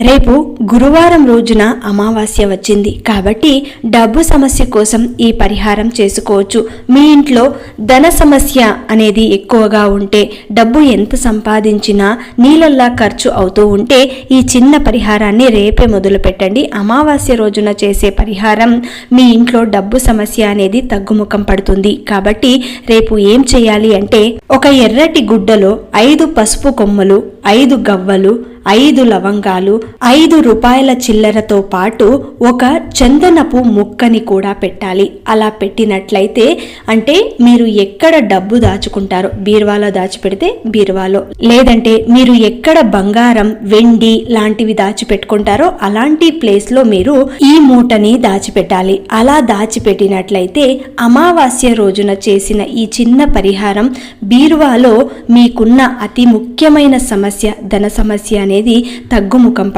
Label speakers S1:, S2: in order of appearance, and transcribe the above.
S1: రేపు గురువారం రోజున అమావాస్య వచ్చింది కాబట్టి డబ్బు సమస్య కోసం ఈ పరిహారం చేసుకోవచ్చు. మీ ఇంట్లో ధన సమస్య అనేది ఎక్కువగా ఉంటే డబ్బు ఎంత సంపాదించినా నీళ్ళల్లా ఖర్చు అవుతూ ఉంటే ఈ చిన్న పరిహారాన్ని రేపే మొదలు పెట్టండి అమావాస్య రోజున చేసే పరిహారం మీ ఇంట్లో డబ్బు సమస్య అనేది తగ్గుముఖం పడుతుంది. కాబట్టి రేపు ఏం చేయాలి అంటే ఒక ఎర్రటి గుడ్డలో ఐదు పసుపు కొమ్మలు ఐదు గవ్వలు ఐదు లవంగాలు ఐదు రూపాయల చిల్లరతో పాటు ఒక చందనపు ముక్కని కూడా పెట్టాలి. అలా పెట్టినట్లయితే అంటే మీరు ఎక్కడ డబ్బు దాచుకుంటారో బీరువాలో దాచిపెడితే బీరువాలో. లేదంటే మీరు ఎక్కడ బంగారం వెండి లాంటివి దాచిపెట్టుకుంటారో అలాంటి ప్లేస్లో మీరు ఈ మూటని దాచిపెట్టాలి. అలా దాచిపెట్టినట్లయితే అమావాస్య రోజున చేసిన ఈ చిన్న పరిహారం బీరువాలో మీకున్న అతి ముఖ్యమైన సమస్య ధన సమస్య అనేది అనేది తగ్గుముఖం